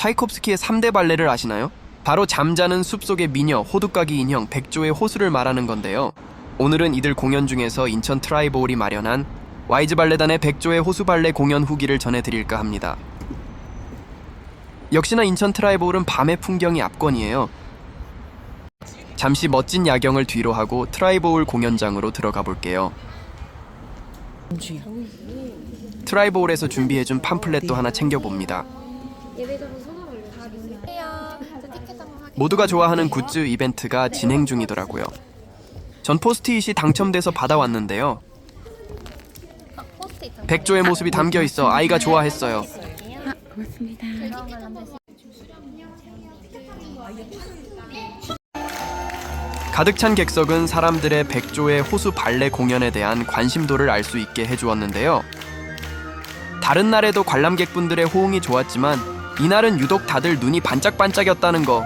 차이콥스키의 3대 발레를 아시나요? 바로 잠자는 숲속의 미녀, 호두까기 인형, 백조의 호수를 말하는 건데요. 오늘은 이들 공연 중에서 인천 트라이보울이 마련한 와이즈 발레단의 백조의 호수 발레 공연 후기를 전해드릴까 합니다. 역시나 인천 트라이보울은 밤의 풍경이 압권이에요. 잠시 멋진 야경을 뒤로 하고 트라이보울 공연장으로 들어가 볼게요. 트라이보울에서 준비해준 팜플렛도 하나 챙겨봅니다. 한번 하게. 모두가 좋아하는 굿즈 이벤트가 진행 중이더라고요. 전 포스트잇이 당첨돼서 받아왔는데요. 아, 백조의 모습이 담겨 있어 아이가 좋아했어요. 고맙습니다. 안 되시. 가득 찬 객석은 사람들의 백조의 호수 발레 공연에 대한 관심도를 알 수 있게 해주었는데요. 다른 날에도 관람객분들의 호응이 좋았지만 이날은 유독 다들 눈이 반짝반짝였다는 거.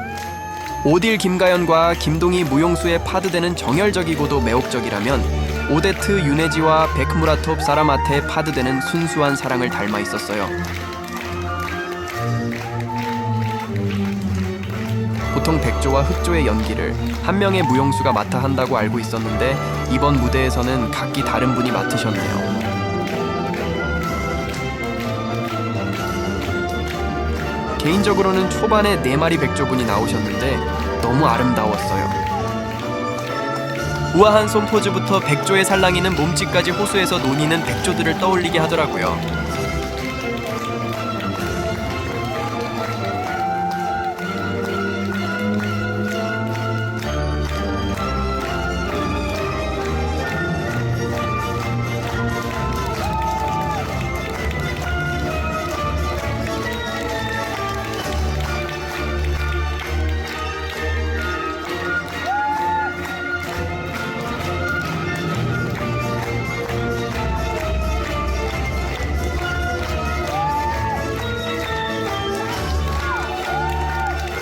오딜 김가연과 김동희 무용수의 파드대는 정열적이고도 매혹적이라면 오데트 윤혜지와 베크무라톱 사라마테의 파드대는 순수한 사랑을 닮아 있었어요. 보통 백조와 흑조의 연기를 한 명의 무용수가 맡아 한다고 알고 있었는데 이번 무대에서는 각기 다른 분이 맡으셨네요. 개인적으로는 초반에 네 마리 백조분이 나오셨는데 너무 아름다웠어요. 우아한 손포즈부터 백조의 살랑이는 몸짓까지 호수에서 논이는 백조들을 떠올리게 하더라고요.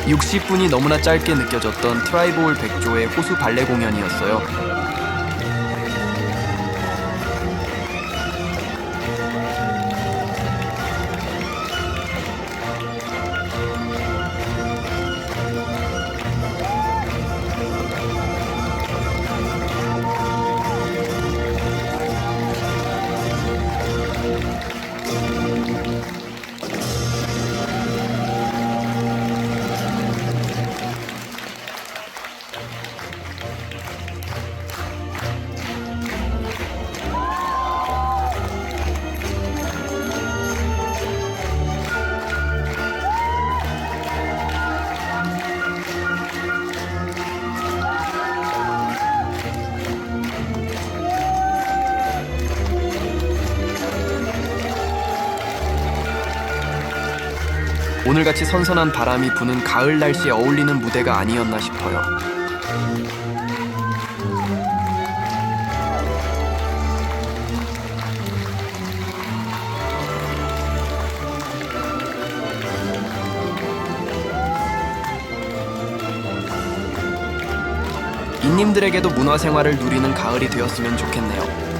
육십 분이 너무나 짧게 느껴졌던 트라이보울 백조의 호수 발레 공연이었어요. 오늘같이 선선한 바람이 부는 가을 날씨에 어울리는 무대가 아니었나 싶어요. 인님들에게도 문화생활을 누리는 가을이 되었으면 좋겠네요.